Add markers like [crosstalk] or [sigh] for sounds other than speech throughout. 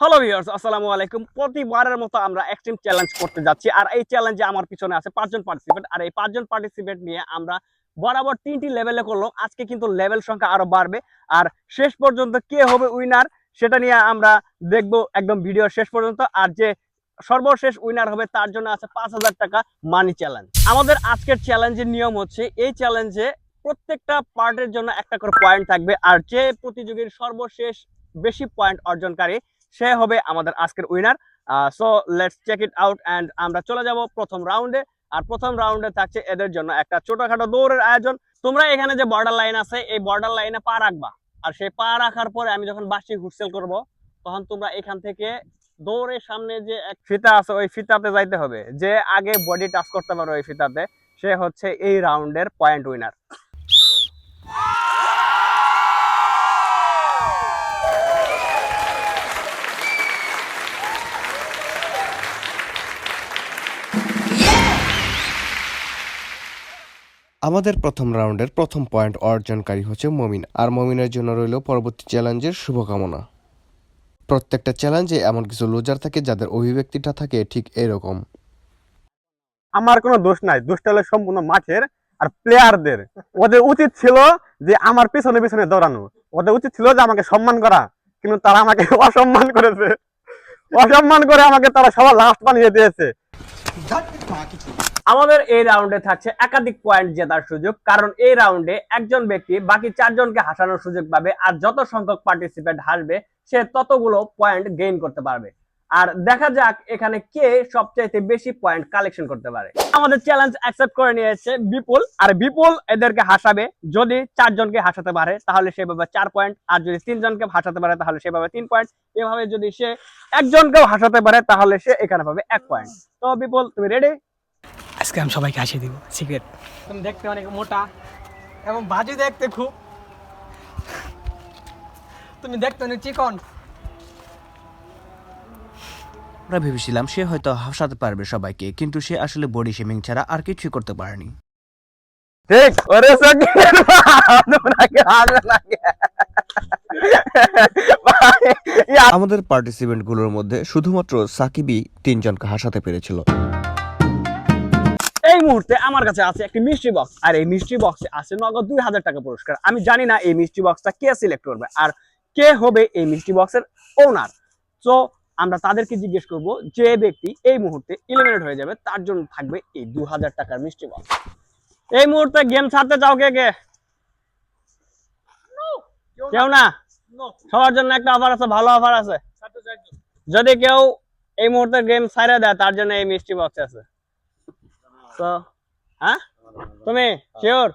Hello viewers আসসালামু আলাইকুম। প্রতিবারের মতো আমরা এক্সট্রিম চ্যালেঞ্জ করতে যাচ্ছি আর এই চ্যালেঞ্জে আমার পিছনে আছে পাঁচজন পার্টিসিপেন্ট আর এই পাঁচজন পার্টিসিপেন্ট নিয়ে আমরা বরাবর তিনটি লেভেলে করলাম। আজকে কিন্তু লেভেল সংখ্যা আরও বাড়বে আর শেষ পর্যন্ত কে হবে উইনার সেটা নিয়ে আমরা দেখব একদম ভিডিও শেষ পর্যন্ত আর যে সর্বশেষ উইনার হবে তার জন্য আছে পাঁচ হাজার টাকা মানি চ্যালেঞ্জ আমাদের আজকের চ্যালেঞ্জের নিয়ম হচ্ছে এই চ্যালেঞ্জে প্রত্যেকটা পার্টের জন্য একটা করে পয়েন্ট থাকবে আর যে প্রতিযোগীর সর্বশেষ বেশি পয়েন্ট অর্জনকারী সে হবে আমাদের আজকের winner so let's check it out and আমরা চলে যাব প্রথম রাউন্ডে আর প্রথম রাউন্ডে থাকছে এদের জন্য একটা ছোটখাটো দৌড়ের আয়োজন। তোমরা এখানে যে বর্ডার লাইন আছে, এই বর্ডার লাইনে পা রাখবা। আর সেই পা রাখার পরে আমি যখন বাসি হুইসেল করব, তখন তোমরা এখান থেকে দৌড়ের সামনে যে এক ফিতা আছে, ওই ফিতাতে যাইতে হবে। যে আগে বডি টাচ করতে পারো ওই ফিতাতে, সে হচ্ছে এই রাউন্ডের পয়েন্ট উইনার আমাদের প্রথম রাউন্ডের প্রথম পয়েন্ট অর্জনকারী হচ্ছে মমিন আর মমিনের জন্য রইল পরবর্তী চ্যালেঞ্জের শুভকামনা। প্রত্যেকটা চ্যালেঞ্জে এমন কিছু লুজার থাকে যাদের অভিব্যক্তিটা থাকে ঠিক এরকম। আমার কোনো দোষ নাই দোষটা হলো সম্পূর্ণ মাঠের আর প্লেয়ারদের ওদের উচিত ছিল যে আমার পিছনে পিছনে দৌড়ানো। ওদের উচিত ছিল যে আমাকে সম্মান করা কিন্তু তারা আমাকে [laughs] অসম্মান করেছে। অসম্মান করে আমাকে তারা সবার লাস্ট বানিয়ে দিয়েছে। আমাদের এই রাউন্ডে থাকছে একাধিক পয়েন্ট জেতার সুযোগ, কারণ এই রাউন্ডে একজন ব্যক্তি বাকি চারজনকে হাসানোর সুযোগ পাবে আর যত সংখ্যক পার্টিসিপেন্ট হাসবে, সে ততগুলো পয়েন্ট গেইন করতে পারবে। আর দেখা যাক এখানে কে সবচাইতে বেশি পয়েন্ট কালেকশন করতে পারে। আমাদের চ্যালেঞ্জ অ্যাকসেপ্ট করে নিয়েছে বিপুল, আর বিপুল এদেরকে হাসাবে যদি চারজনকে হাসাতে পারে, তাহলে সেভাবে চার পয়েন্ট আর যদি তিনজনকে হাসাতে পারে, তাহলে সেভাবে তিন পয়েন্ট এভাবে যদি সে একজনকেও হাসাতে পারে, তাহলে সে এখানে পাবে এক পয়েন্ট তো বিপুল, তুমি রেডি আজকে আমি সবাইকে হাসিয়ে দিব সিক্রেট তুমি দেখতে অনেক মোটা এবং বাজে দেখতে খুব। তুমি দেখতে অনেক চিকন। আমরা ভেবেছিলাম সে হয়তো হাসাতে পারবে সবাইকে কিন্তু সে আসলে বডি শেমিং ছাড়া আর কিছুই করতে পারেনি। ঠিক ওরে আমাদের পার্টিসিপেন্টগুলোর মধ্যে শুধুমাত্র সাকিবই তিনজনকে হাসাতে পেরেছিল। এই মুহূর্তে আমার কাছে আছে একটি মিষ্টি বক্স আর এই মিষ্টি বক্সে আছে নগদ দুই হাজার টাকা পুরস্কার। আমি জানি না এই মিষ্টি বক্সটা কে সিলেক্ট করবে আর কে হবে এই মিষ্টি বক্সের ওনার তো আমরা তাদেরকে জিজ্ঞেস করব যে ব্যক্তি এই মুহূর্তে ইলিমিনেট হয়ে যাবে তার জন্য থাকবে এই দু হাজার টাকার মিষ্টি বক্স এই মুহূর্তে গেম ছাড়তে চাও কে কে? কেউ না? সবার জন্য একটা অফার আছে ভালো অফার আছে। যদি কেউ এই মুহূর্তে গেম ছাড়ে দেয় তার জন্য এই মিষ্টি বক্স আছে। তো হ্যাঁ? তুমি শিওর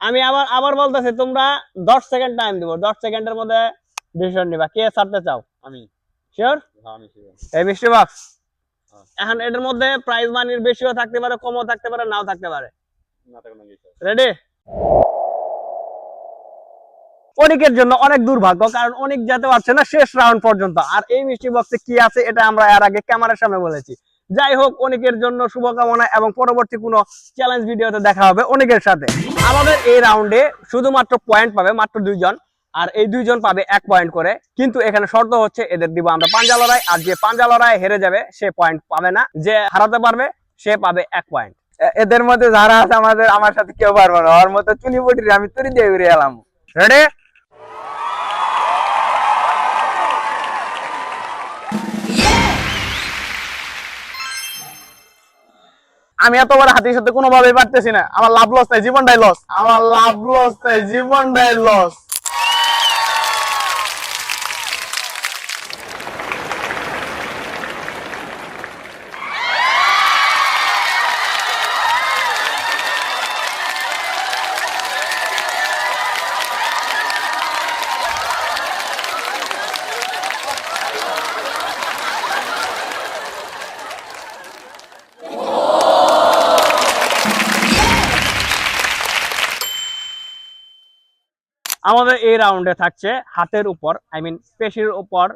আমি আবার আবার বলতেছি তোমরা দশ সেকেন্ড টাইম দিব। দশ সেকেন্ডের মধ্যে ডিসিশন নিবা। কে ছাড়তে চাও? আমি। শিওর এই মিষ্টি বক্স এখন এটার মধ্যে প্রাইস মানির বেশিও থাকতে পারে কমও থাকতে পারে নাও থাকতে পারে। রেডি অনেকের জন্য অনেক দুর্ভাগ্য কারণ অনেক যেতে পারছে না শেষ রাউন্ড পর্যন্ত। আর এই মিষ্টি বক্সে কি আছে এটা আমরা এর আগে ক্যামেরার সামনে বলেছি। যাই হোক অনেকের জন্য শুভকামনা এবং পরবর্তী কোনো চ্যালেঞ্জ ভিডিওতে দেখা হবে অনেকের সাথে। আমাদের এই রাউন্ডে শুধুমাত্র পয়েন্ট পাবে মাত্র দুইজন আর এই দুইজন পাবে এক পয়েন্ট করে। কিন্তু এখানে শর্ত হচ্ছে এদের দিব আমরা পাঞ্জা লড়াই আর যে পাঞ্জা লড়াই হেরে যাবে সে পয়েন্ট পাবে না। যে হারাতে পারবে সে পাবে এক পয়েন্ট এদের মধ্যে যারা আছে আমাদের আমার সাথে কেউ পারব না। ওর মতো চুনি পটির আমি তুরি দিয়ে উড়ে এলাম। রেডি আমি এত বড় হাতির সাথে কোনোভাবেই পারতেছি না। আমার লাভ লস নাই জীবনটাই লস আমার লাভ লস নাই জীবনটাই লস আমাদের এই রাউন্ডে থাকছে হাতের উপর আই মিন পেশির উপর,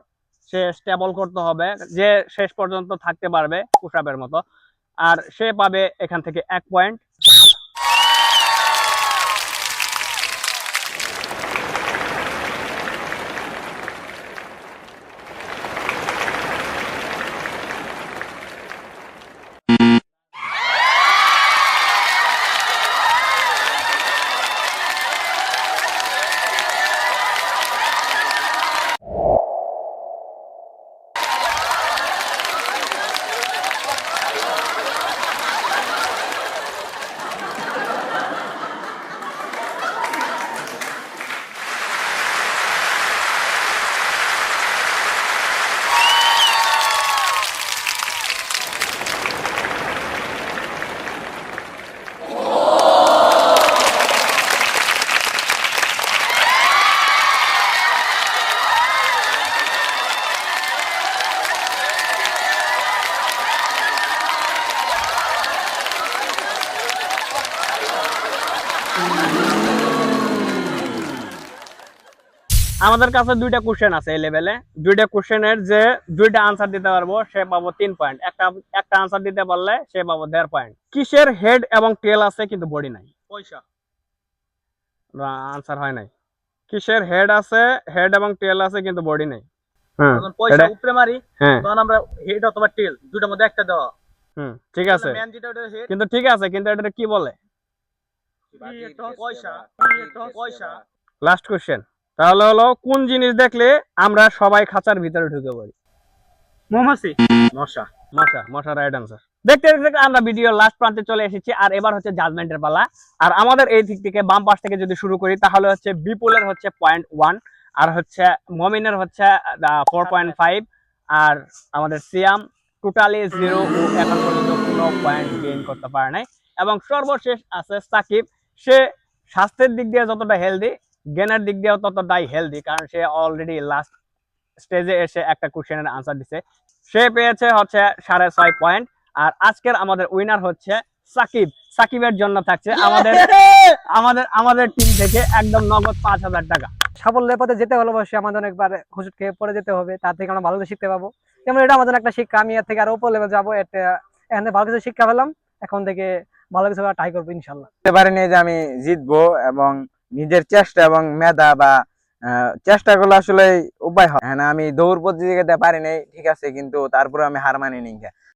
সে স্টেবল করতে হবে, যে শেষ পর্যন্ত থাকতে পারবে পুষাবের মতো। আর সে পাবে এখান থেকে এক পয়েন্ট আমাদের কাছে দুইটা কোশ্চেন আছে এই লেভেলে দুইটা কোশ্চেনের যে দুইটা আনসার দিতে পারব সে পাবো তিন পয়েন্ট একটা একটা আনসার দিতে পারলে সে পাবো দেড় পয়েন্ট কিসের হেড এবং টেল আছে কিন্তু বডি নাই? পয়সা। আনসার হয় নাই। কিসের হেড আছে হেড এবং টেল আছে কিন্তু বডি নাই। হ্যাঁ, যখন পয়সা উপরে মারি হ্যাঁ। তখন আমরা হেড অথবা টেল দুটোর মধ্যে একটা দেওয়া। হুম ঠিক আছে। কিন্তু ঠিক আছে কিন্তু এটা কি বলে? লাস্ট কোশ্চেন তাহলে হলো কোন জিনিস দেখলে আমরা সবাই খাঁচার ভিতরে ঢুকে পড়ি? মৌমাছি। মশা। মশা মশা রাইট আনসার দেখতে দেখতে আমরা ভিডিও লাস্ট প্রান্তে চলে এসেছি আর এবার হচ্ছে জাজমেন্টের পালা। আর আমাদের এই দিক থেকে বাম পাশ থেকে যদি শুরু করি তাহলে হচ্ছে বিপুলের হচ্ছে পয়েন্ট ওয়ান আর হচ্ছে মমিনের হচ্ছে ফোর পয়েন্ট ফাইভ আর আমাদের সিয়াম টোটালি জিরো এখন পর্যন্ত কোনো পয়েন্ট গেইন করতে পারে নাই। এবং সর্বশেষ আছে সাকিব। সে স্বাস্থ্যের দিক দিয়ে যতটা হেলদি জ্ঞানের দিক দিয়েও ততটাই হেলদি কারণ সে অলরেডি লাস্ট স্টেজে এসে একটা কোশ্চেনের আনসার দিছে। সে পেয়েছে হচ্ছে সাড়ে ছয় পয়েন্ট আর আজকের আমাদের উইনার হচ্ছে সাকিব। সাকিবের জন্য থাকছে আমাদের [laughs] আমাদের আমাদের টিম থেকে একদম নগদ পাঁচ হাজার টাকা। সাফল্যের পথে যেতে হলে অবশ্যই আমাদের অনেকবার হুজুট খেয়ে পড়ে যেতে হবে তার থেকে আমরা ভালো শিখতে পাবো। যেমন এটা আমাদের একটা শিক্ষা আমি এর থেকে আরও উপর লেভেল যাব এখান ভালো কিছু শিক্ষা পেলাম। এখন থেকে ভালো কিছু ট্রাই করব ইনশাল্লাহ। যে আমি জিতবো এবং নিজের চেষ্টা এবং মেধা বা চেষ্টা করলে আসলে উপায় হয়। হ্যাঁ আমি দৌড় প্রতিযোগিতা পারি নাই, ঠিক আছে, কিন্তু তারপরে আমি হার মানি নি